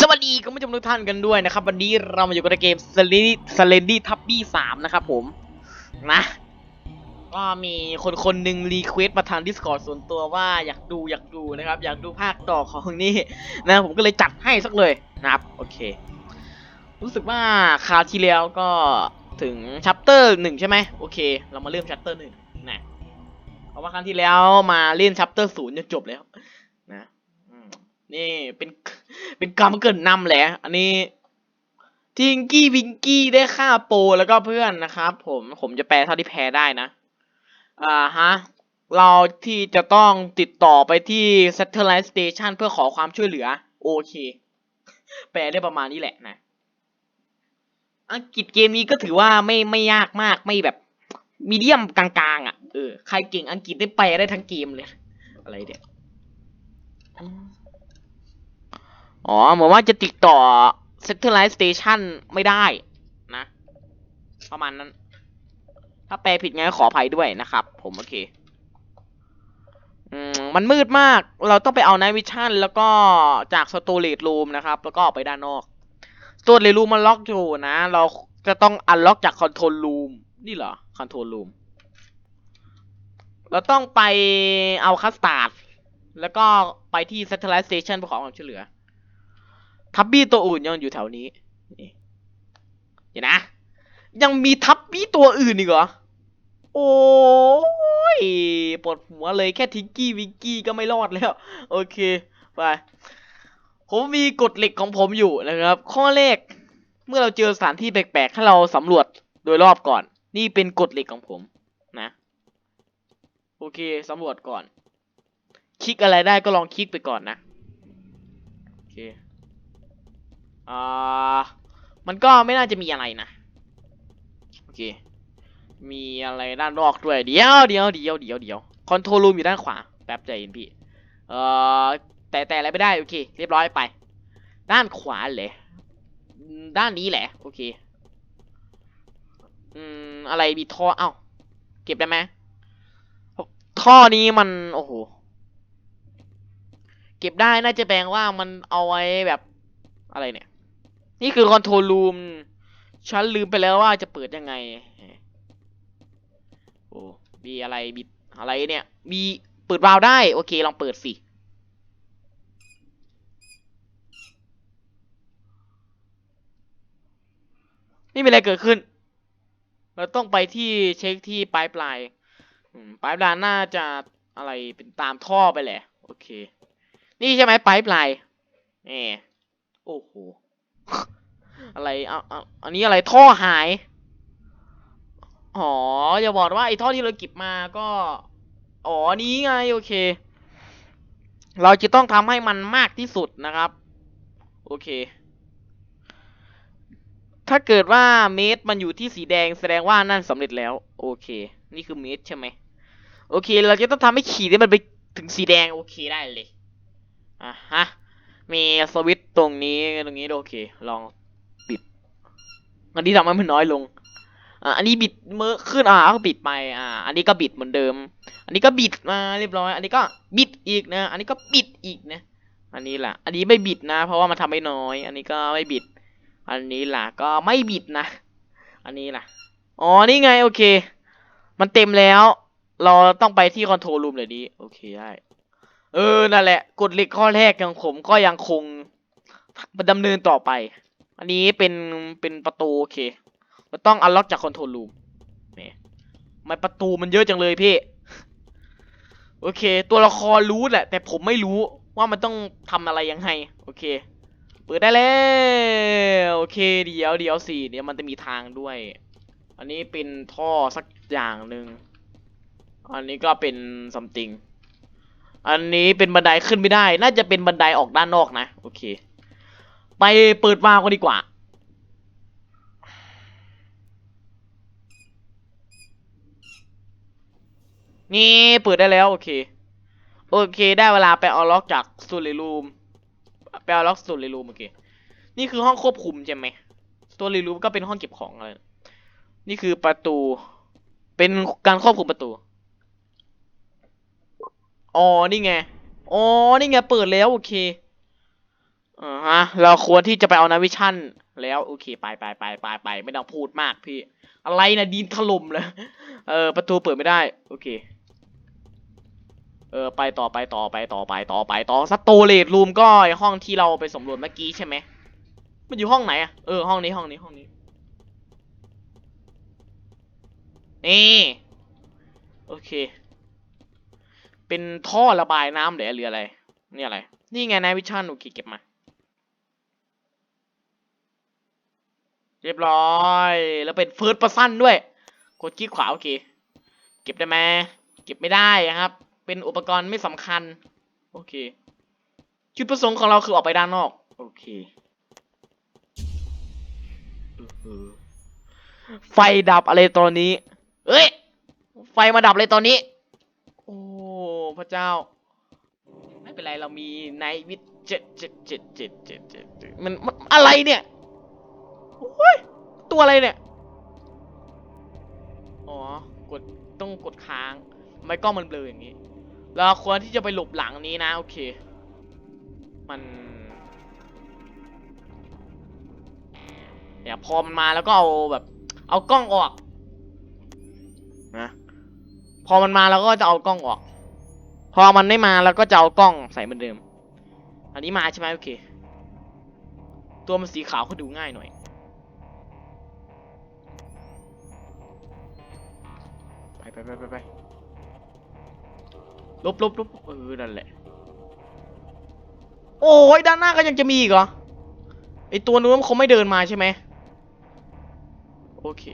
สวัสดีคุณผู้ชมทุกท่านกันด้วยนะครับ วันนี้เรามาอยู่กันในเกม s l e n d y s l e n d y t u b b y 3นะครับผมนะก็มีคนคนหนึ่งรีเควสมาทาง Discord ส่วนตัวว่าอยากดูอยากดูนะครับ อยากดูภาคต่อของนี่นะผมก็เลยจัดให้สักเลยนะครับ โอเค รู้สึกว่าคราวที่แล้วก็ถึงชัปเตอร์หนึ่งใช่ไหมโอเค เรามาเริ่มชัปเตอร์หนึ่งนะเพราะว่าครั้งที่แล้วมาเล่นชัปเตอร์ศูนย์จนจบแล้ว นี่เป็นเป็นกรรมเกินนำแหละ อันนี้ทิงกี้วิงกี้ได้ฆ่าโปรแล้วก็เพื่อนนะครับ ผมผมจะแปลเท่าที่แปลได้นะ อ่าฮะ เราที่จะต้องติดต่อไปที่ Satellite Station เพื่อขอความช่วยเหลือ โอเค แปลได้ประมาณนี้แหละนะ อังกฤษเกมนี้ก็ถือว่าไม่ไม่ยากมากไม่แบบมีเดียมกลางๆ อะ เออ ใครเก่งอังกฤษได้แปลได้ทั้งเกมเลย อะไรเด็ก อ๋อ เหมือนว่าจะติดต่อ Satellite Station ไม่ได้นะ ประมาณนั้น ถ้าแปลผิดไงขออภัยด้วยนะครับ ผมโอเคอมมันมืดมาก เราต้องไปเอา Night Vision แล้วก็จาก Storage Room นะครับ แล้วก็ออกไปด้านนอก Storage Room มันล็อกอยู่นะ เราจะต้องอันล็อกจาก Control Room นี่เหรอ Control Room เราต้องไปเอาคัสตาร์ดแล้วก็ไปที่ Satellite Station เพื่อขอความช่วยเหลือ ทับบี้ตัวอื่นยังอยู่แถวนี้นี่เดี๋ยวนะ ยังมีทับบี้ตัวอื่นอีกเหรอ โอ้ยปวดหัวเลยแค่ทิงกี้วิงกี้ก็ไม่รอดแล้ว โอเค ไป ผมมีกฎเหล็กของผมอยู่นะครับ ข้อแรก เมื่อเราเจอสถานที่แปลกๆ ให้เราสำรวจโดยรอบก่อน นี่เป็นกฎเหล็กของผมนะ โอเคสำรวจก่อน คลิกอะไรได้ก็ลองคลิกไปก่อนนะ โอเค อ่ามันก็ไม่น่าจะมีอะไรนะ โอเค มีอะไรด้านนอกด้วย เดี๋ยวเดี๋ยวเดี๋ยวเดี๋ยวเดี๋ยวคอนโทรลรูมอยู่ด้านขวา แป๊บใจเย็นพี่ เอ่อ แต่แต่อะไรไม่ได้ โอเค เรียบร้อยไป ด้านขวาเลย ด้านนี้แหละ โอเค อืม อะไรมีท่อ เอ้า เก็บได้ไหมท่อนี้มัน โอ้โห เก็บได้น่าจะแปลงว่ามันเอาไว้แบบ อะไรเนี่ย นี่คือคอนโทรลรูมฉันลืมไปแล้วว่าจะเปิดยังไง โอ้มีอะไรบิดอะไรเนี่ย มีเปิดวาล์วได้ โอเค ลองเปิดสิ ไม่มีอะไรเกิดขึ้น เราต้องไปที่เช็คที่ปลายปลายปลายปลายน่าจะอะไรเป็นตามท่อไปแหละ โอเค นี่ใช่ไหมปลายปลายแหมโอ้โห อะไรเอาเอาอันนี้อะไรท่อหาย อ๋อ อย่าบอกว่าไอ้ท่อที่เราเก็บมาก็ อ๋อ นี้ไง โอเค เราจะต้องทำให้มันมากที่สุดนะครับ โอเค ถ้าเกิดว่าเมตรมันอยู่ที่สีแดงแสดงว่านั่นสำเร็จแล้ว โอเค นี่คือเมตรใช่ไหม โอเค เราจะต้องทำให้ขีดนี้มันไปถึงสีแดง โอเคได้เลย อะฮะ มีสวิตช์ตรงนี้ตรงนี้โอเค ลองปิด อันนี้ทำให้มันน้อยลง อ่าอันนี้บิดเมื่อขึ้นอ่าก็บิดไป อ่า อันนี้ก็บิดเหมือนเดิม อันนี้ก็บิดมาเรียบร้อย อันนี้ก็บิดอีกนะ อันนี้ก็บิดอีกนะ อันนี้ล่ะ อันนี้ไม่บิดนะ เพราะว่ามันทำให้น้อย อันนี้ก็ไม่บิด อันนี้ล่ะ ก็ไม่บิดนะ อันนี้ล่ะ อ๋อ นี่ไง โอเค มันเต็มแล้ว เราต้องไปที่คอนโทรลรูมเลยดี โอเคได้ เออ นั่นแหละ กฎเหล็กข้อแรกของผมก็ยังคงดำเนินต่อไป อันนี้เป็นเป็นประตูโอเคเราต้องอันล็อกจากคอนโทรลรูมนี่มันประตูมันเยอะจังเลยพี่ โอเค ตัวละครรู้แหละ แต่ผมไม่รู้ว่ามันต้องทำอะไรยังไง โอเค เปิดได้แล้ว โอเค เดี๋ยวเดี๋ยวสิเดี๋ยวมันจะมีทางด้วย อันนี้เป็นท่อสักอย่างหนึ่งอันนี้ก็เป็นซัมติง อันนี้เป็นบันไดขึ้นไม่ได้ น่าจะเป็นบันไดออกด้านนอกนะ โอเค ไปเปิดวาล์วกันดีกว่า นี่เปิดได้แล้ว โอเค โอเค ได้เวลาไปเอาล็อกจากสูเลรูม ไปเอาล็อกสูเลรูมโอเค นี่คือห้องควบคุมใช่ไหมสโตรีรูมก็เป็นห้องเก็บของอะไร นี่คือประตู เป็นการควบคุมประตู อ๋อนี่ไง อ๋อนี่ไงเปิดแล้วโอเคอ่าฮะ เราควรที่จะไปเอานาวิชั่นแล้วโอเคไปไปไปไปไปไม่ต้องพูดมากพี่ อะไรนะดินถล่มเลยเออประตูเปิดไม่ได้ โอเค เออไปต่อไปต่อไปต่อไปต่อไปต่อสโตเลตรูมก็ห้องที่เราไปสำรวจเมื่อกี้ใช่ไหมมันอยู่ห้องไหนอะเออห้องนี้ห้องนี้ห้องนี้นี่โอเค เป็นท่อระบายน้ำหรือหรืออะไร นี่อะไร นี่ไงนายวิชั่นโอเคเก็บมา เรียบร้อย แล้วเป็นเฟิร์สประซันด้วย กดคลิกขวาโอเค เก็บได้ไหมเก็บไม่ได้ครับ เป็นอุปกรณ์ไม่สำคัญ โอเค จุดประสงค์ของเราคือออกไปด้านนอก โอเคไฟดับอะไรตอนนี้ เอ้ย ไฟมาดับเลยตอนนี้ โอ้ พระเจ้า ไม่เป็นไรเรามีไนวิทเจ็ดเจ็ดเจ็ดเจ็ดเจ็ดเจ็ดเจ็ดมันอะไรเนี่ยโอ้ยตัวอะไรเนี่ย อ๋อ กดต้องกดค้าง ไม่กล้องมันเบลออย่างนี้ เราควรที่จะไปหลบหลังนี้นะ โอเค มันเนี่ยพอมันมาแล้วก็เอาแบบ เอากล้องออกนะพอมันมาแล้วก็จะเอากล้องออก พอมันไม่มาแล้วก็จะเอากล้องใส่เหมือนเดิม อันนี้มาใช่ไหมโอเค ตัวมันสีขาวก็ดูง่ายหน่อย ไปไปไปไปไปลบลบลบเออ นั่นแหละ โอ้ยด้านหน้าก็ยังจะมีอีกเหรอ ไอตัวนู้นมันคงไม่เดินมาใช่ไหม โอเค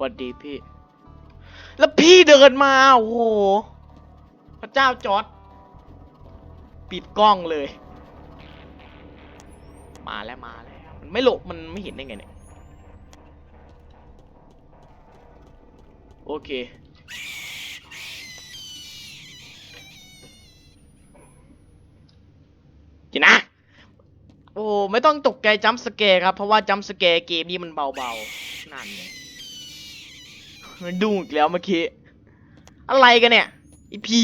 สวัสดีพี่ แล้วพี่เดินมา โอ้โห พระเจ้าจอด ปิดกล้องเลย มาแล้วมาแล้วมันไม่หลบมันไม่เห็นได้ไงเนี่ย โอเคกินะ โอ้ ไม่ต้องตกใจจัมสแกร์ครับ เพราะว่าจัมสแกร์เกมนี้มันเบาๆ นั่นไง มันดูอีกแล้วเมื่อกี้ อะไรกันเนี่ยไอ้ผี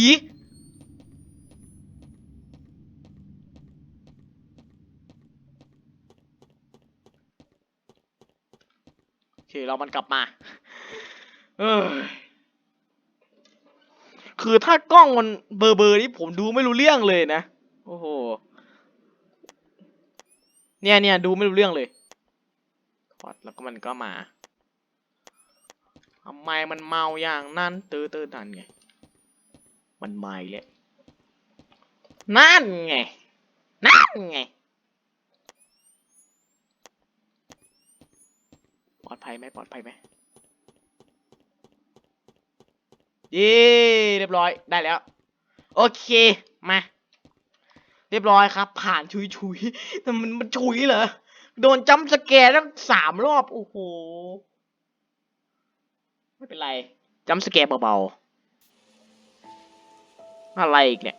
โอเคเรามันกลับมา เออคือถ้ากล้องมันเบอร์เบอร์นี่ผมดูไม่รู้เรื่องเลยนะ โอ้โห เนี่ยเนี่ยดูไม่รู้เรื่องเลยแล้วก็มันก็มา ทำไมมันเมาอย่างนั้นเตอเตอนั่นไง มันไมาอีกแล้วนั่นไง นั่นไงปลอดภัยไหมปลอดภัยไหมเย้เรียบร้อยได้แล้ว โอเคมา เรียบร้อยครับ ผ่านชุยชุยแต่มันมันชุยเหรอโดนจัมสแกร์ตั้งสามรอบ โอ้โห ไม่เป็นไรจัมสแกร์เบาๆอะไรอีกเนี่ย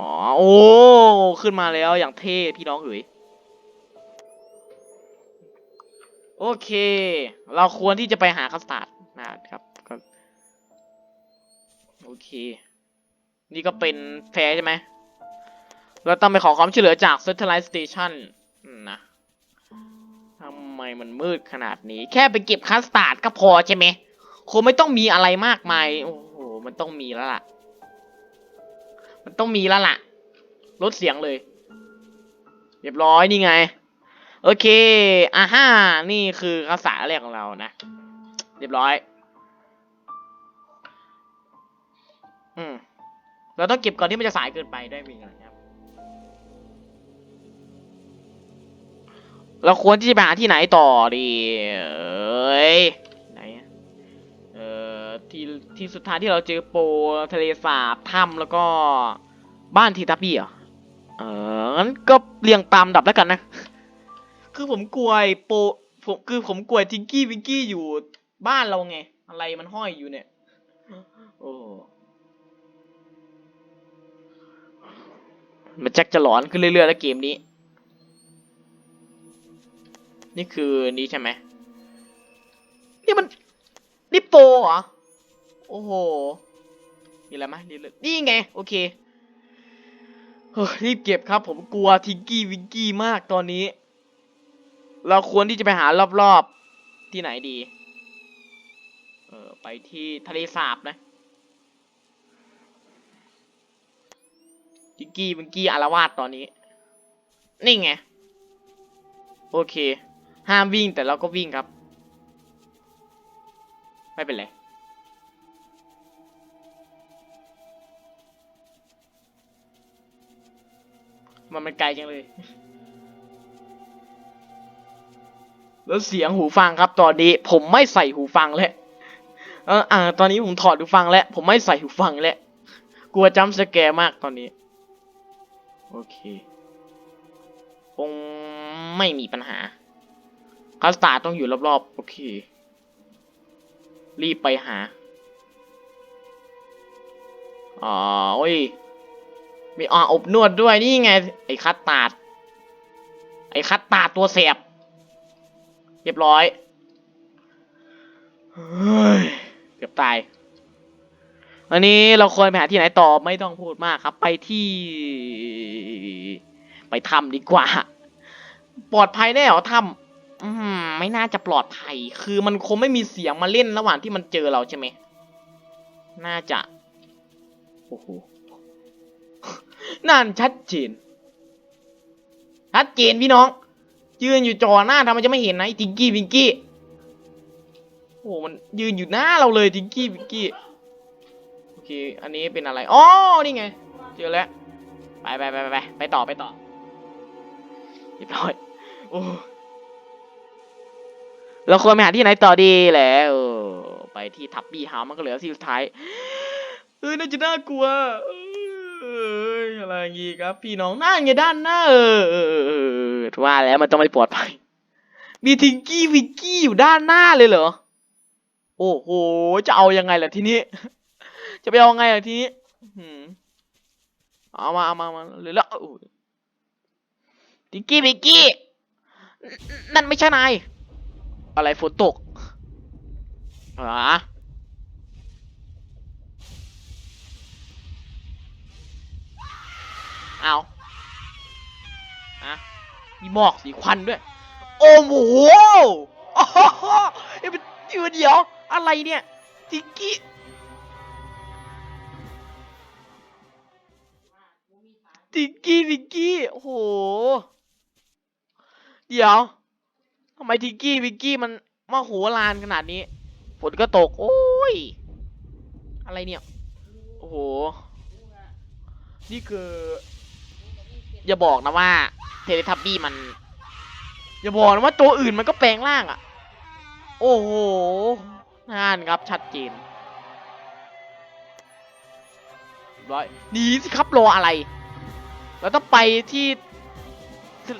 อ๋อโอ้ขึ้นมาแล้วอย่างเท่พี่น้องเอ๋ยโอเค เราควรที่จะไปหาคัสตาร์ดนะครับโอเค นี่ก็เป็นแฟร์ใช่ไหมเราต้องไปขอความช่วยเหลือจาก Satellite Station นะ ไมมันมืดขนาดนี้ แค่ไปเก็บคัสตาร์ดก็พอใช่ไหมคงไม่ต้องมีอะไรมากมาย โอ้โห มันต้องมีแล้วล่ะ มันต้องมีแล้วล่ะ ลดเสียงเลย เรียบร้อยนี่ไง โอเคอ่าฮ่า นี่คือคัสตาร์ดแรกของเรานะ เรียบร้อย อืมเราต้องเก็บก่อนที่มันจะสายเกินไปได้มีอะไรครับ เราควรที่จะไปหาที่ไหนต่อดีเอ้ยไหนอะเอ่อที่ที่สุดท้ายที่เราเจอโปรทะเลสาบถ้ำแล้วก็บ้านทีทับบี้เหรอเอองั้นก็เรียงตามดับแล้วกันนะ คือผมกลัวไอ้โปรผมคือผมกลัวทิงกี้วิงกี้อยู่บ้านเราไง อะไรมันห้อยอยู่เนี่ย โอ้มันแจ็คจะหลอนขึ้นเรื่อยๆแล้วเกมนี้ นี่คือนี่ใช่ไหม นี่มัน นี่โปเหรอ โอ้โห มีอะไรไหมรีบเลยนี่ไง โอเค เฮ้ยรีบเก็บครับ ผมกลัวทิงกี้วิงกี้มากตอนนี้ เราควรที่จะไปหารอบๆ ที่ไหนดี เออไปที่ทะเลสาบนะทิงกี้วิงกี้อารวาสตอนนี้ นี่ไง โอเค ห้ามวิ่งแต่เราก็วิ่งครับ ไม่เป็นไรมันมันไกลจังเลย แล้วเสียงหูฟังครับ ตอนนี้ผมไม่ใส่หูฟังแล้วเอออ่า ตอนนี้ผมถอดหูฟังแล้ว ผมไม่ใส่หูฟังแล้ว กลัวจำสแกร์มากตอนนี้ โอเค คงไม่มีปัญหา คัสตาร์ต้องอยู่รอบๆ โอเค รีบไปหา อ๋อโอ้ย มีอ่าอบนวดด้วยนี่ไง ไอ้คัตตาร์ดไอ้คัตตาร์ดตัวแสบเรียบร้อย เกือบตาย อันนี้เราควรไปหาที่ไหนต่อไม่ต้องพูดมากครับ ไปที่ ไปถ้ำดีกว่า ปลอดภัยแน่หรอถ้ำ อืมไม่น่าจะปลอดภัย คือมันคงไม่มีเสียงมาเล่นระหว่างที่มันเจอเราใช่ไหม น่าจะ โอ้โห นั่นชัดเจน ชัดเจนพี่น้อง ยืนอยู่จอหน้าทำไมจะไม่เห็นนะไอ้ทิงกี้วิงกี้ โอ้โหมันยืนอยู่หน้าเราเลยทิงกี้วิงกี้ โอเค อันนี้เป็นอะไร อ๋อ นี่ไง เจอแล้ว ไปไปไปไปไปไปต่อไปต่อเรียบร้อย โอ้ เราควรไปหาที่ไหนต่อดีแหละเออไปที่ทับบี้เฮามันก็เหลือที่สุดท้ายเอ้ยน่าจะน่ากลัวเอ้ยอะไรอย่างงี้ครับ พี่น้องนั่งไงด้านหน้าเออว่าแล้วมันต้องไม่ปลอดภัยมีทิงกี้วิงกี้อยู่ด้านหน้าเลยเหรอ โอ้โห จะเอายังไงล่ะทีนี้ จะไปเอาไงล่ะทีนี้เอามาเอามาเอามาเลยแล้วทิงกี้วิงกี้นนั่นไม่ใช่นาย อะไรฝนตกอ่าเอาอะมีหมอกสีควันด้วย โอ้โหโอ้โหเอ้ยเดี๋ยวเดี๋ยว อะไรเนี่ยทิกกี้ทิกกี้ทิกกี้ โอ้โห เดี๋ยว ทำไมทิกกี้วิกกี้มันมาโหรานขนาดนี้ ฝนก็ตก โอ้ย อะไรเนี่ย โอ้โห นี่คือ อย่าบอกนะว่า เทเลทับบี้มัน อย่าบอกนะว่าตัวอื่นมันก็แปลงร่างอะ่ะ โอ้โหนั่นครับชัดเจนร้อยหนีสิครับรออะไร เราต้องไปที่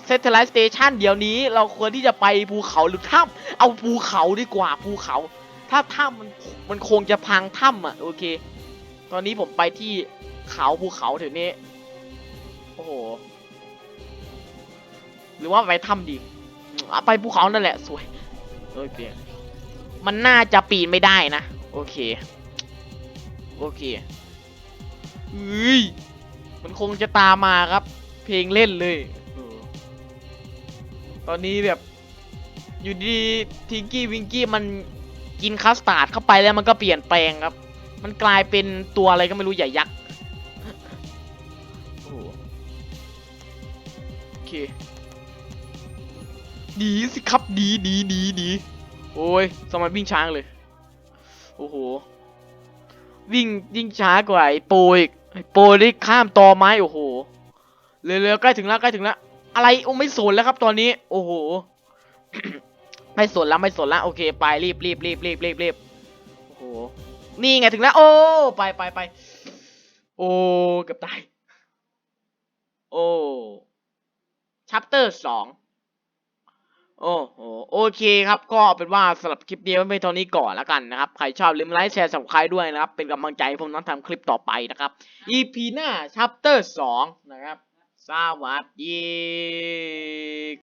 เซตเทลสเตชันเดี๋ยวนี้เราควรที่จะไปภูเขาหรือถ้ำเอาภูเขาดีกว่าภูเขา ถ้าถ้ำมันมันคงจะพังถ้ำอะโอเค ตอนนี้ผมไปที่เขาภูเขาถึงนี้โอ้โหหรือว่าไปถ้ำดีไปภูเขานั่นแหละสวยโอเคมันน่าจะปีนไม่ได้นะ โอเค โอเคเฮ้ยมันคงจะตามมาครับ เพลงเล่นเลย ตอนนี้แบบอยู่ดีทิงกี้วิงกี้มันกินคัสตาร์ดเข้าไปแล้วมันก็เปลี่ยนแปลงครับ มันกลายเป็นตัวอะไรก็ไม่รู้ใหญ่ยักษ์โอ้โหโอเคหนีสิครับหนีหนีหนีหนีโอ้ยสมัยวิ่งช้างเลย โอ้โห วิ่งยิ่งช้ากว่าไอ้โปรอีกไอ้โปรนี่ข้ามตอไม้โอ้โห เร็วๆใกล้ถึงแล้วใกล้ถึงแล้ว อะไรโอ้ไม่สนแล้วครับตอนนี้ โอ้โห ไม่สนแล้วไม่สนแล้วโอเค ไปรีบรีบรีบรีบรีบรีบโอ้โห นี่ไงถึงแล้ว โอ้ไปไปไปโอ้เกือบตาย โอ้ชัปเตอร์สองโอ้โหโอเคครับ ก็เป็นว่าสำหรับคลิปนี้ไว้เท่านี้ก่อนแล้วกันนะครับ ใครชอบลืมไลค์แชร์สับสไครด้วยนะครับ เป็นกำลังใจให้ผมต้องทำคลิปต่อไปนะครับ EP หน้าชัปเตอร์สองนะครับ สวัสดี